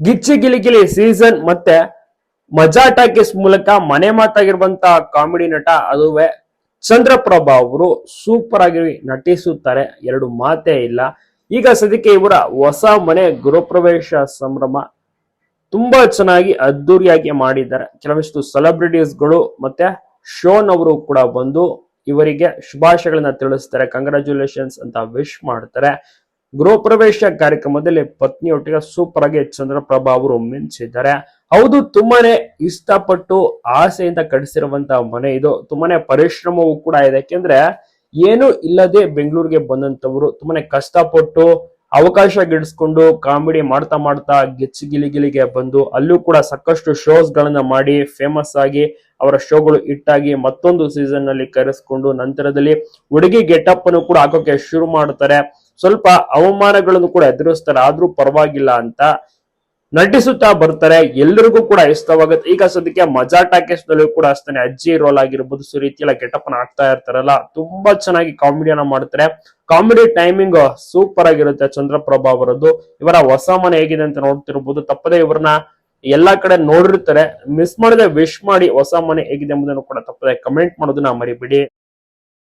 ಗಿಚ್ಚಿ ಗಿಲಿಗಿಲಿ season ಮತ್ತೆ ಮಜಾ talkies ಮೂಲಕ ಮನೆ ಮಾತಾಗಿರುವಂತ ಕಾಮಿಡಿ ನಟ ಅದುವೆ ಚಂದ್ರಪ್ರಭಾ ಅವರು ಸೂಪರ್ ಆಗಿ ನಟಿಸುತ್ತಾರೆ. ಎರಡು ಮಾತೇ ಇಲ್ಲ. ಈಗ ಸದ್ಯಕ್ಕೆ ಇವರ ಹೊಸ ಮನೆ ಗೃಹಪ್ರವೇಶ ಸಂಭ್ರಮ ತುಂಬಾ ಚೆನ್ನಾಗಿ ಅದ್ದೂರಿಯಾಗಿ ಮಾಡಿದ್ದಾರೆ. ಕೆಲವಷ್ಟು ಸೆಲೆಬ್ರಿಟೀಸ್ಗಳು ಮತ್ತೆ ಶೋನವರು ಕೂಡ ಬಂದು ಇವರಿಗೆ ಶುಭಾಶಯಗಳನ್ನ ತಿಳಿಸ್ತಾರೆ. ಕಂಗ್ರಾಚ್ಯುಲೇಷನ್ಸ್ ಅಂತ ವಿಶ್ ಮಾಡ್ತಾರೆ. ಗೃಹ ಪ್ರವೇಶ ಕಾರ್ಯಕ್ರಮದಲ್ಲಿ ಪತ್ನಿಯೊಟ್ಟಿಗೆ ಸೂಪರ್ ಆಗಿ ಚಂದ್ರಪ್ರಭಾ ಅವರು ಮಿಂಚಿದ್ದಾರೆ. ಹೌದು, ತುಂಬಾನೇ ಇಷ್ಟಪಟ್ಟು ಆಸೆಯಿಂದ ಕಟ್ಟಿಸಿರುವಂತಹ ಮನೆ ಇದು. ತುಂಬಾನೇ ಪರಿಶ್ರಮವೂ ಕೂಡ ಇದೆ. ಯಾಕೆಂದ್ರೆ ಏನು ಇಲ್ಲದೆ ಬೆಂಗಳೂರಿಗೆ ಬಂದಂತವರು ತುಂಬಾನೇ ಕಷ್ಟಪಟ್ಟು ಅವಕಾಶ ಗಿಡಿಸ್ಕೊಂಡು ಕಾಮಿಡಿ ಮಾಡ್ತಾ ಮಾಡ್ತಾ ಗಿಚ್ಚಿ ಗಿಲಿಗಿಲಿಗೆ ಬಂದು ಅಲ್ಲೂ ಕೂಡ ಸಾಕಷ್ಟು ಶೋಸ್ ಗಳನ್ನ ಮಾಡಿ ಫೇಮಸ್ ಆಗಿ ಅವರ ಶೋಗಳು ಹಿಟ್ಟಾಗಿ ಮತ್ತೊಂದು ಸೀಸನ್ನಲ್ಲಿ ಕರೆಸ್ಕೊಂಡು ನಂತರದಲ್ಲಿ ಹುಡುಗಿ ಗೆಟಪ್ ಅನ್ನು ಕೂಡ ಹಾಕೋಕೆ ಶುರು ಮಾಡ್ತಾರೆ. ಸ್ವಲ್ಪ ಅವಮಾನಗಳನ್ನು ಕೂಡ ಎದುರಿಸ್ತಾರೆ ಆದ್ರೂ ಪರವಾಗಿಲ್ಲ ಅಂತ ನಟಿಸುತ್ತಾ ಬರ್ತಾರೆ. ಎಲ್ಲರಿಗೂ ಕೂಡ ಇಷ್ಟವಾಗುತ್ತೆ. ಈಗ ಸದ್ಯಕ್ಕೆ ಮಜಾ ಟಾಕೇಶ್ ನಲ್ಲೂ ಕೂಡ ಅಷ್ಟೇ ಅಜ್ಜಿ ರೋಲ್ ಆಗಿರ್ಬೋದು ಸೊ ರೀತಿ ಗೆಟಪ್ ಅನ್ನ ಆಗ್ತಾ ಇರ್ತಾರಲ್ಲ, ತುಂಬಾ ಚೆನ್ನಾಗಿ ಕಾಮಿಡಿಯನ್ನ ಮಾಡ್ತಾರೆ. ಕಾಮಿಡಿ ಟೈಮಿಂಗ್ ಸೂಪರ್ ಆಗಿರುತ್ತೆ ಚಂದ್ರಪ್ರಭಾ ಅವರದ್ದು. ಇವರ ಹೊಸ ಮನೆ ಹೇಗಿದೆ ಅಂತ ನೋಡ್ತಿರ್ಬೋದು. ತಪ್ಪದೆ ಇವ್ರನ್ನ ಎಲ್ಲಾ ಕಡೆ ನೋಡಿರ್ತಾರೆ. ಮಿಸ್ ಮಾಡದೆ ವಿಶ್ ಮಾಡಿ ಹೊಸ ಮನೆ ಹೇಗಿದೆ ಎಂಬುದನ್ನು ಕೂಡ ತಪ್ಪದೆ ಕಮೆಂಟ್ ಮಾಡೋದನ್ನ ಮರಿಬಿಡಿ.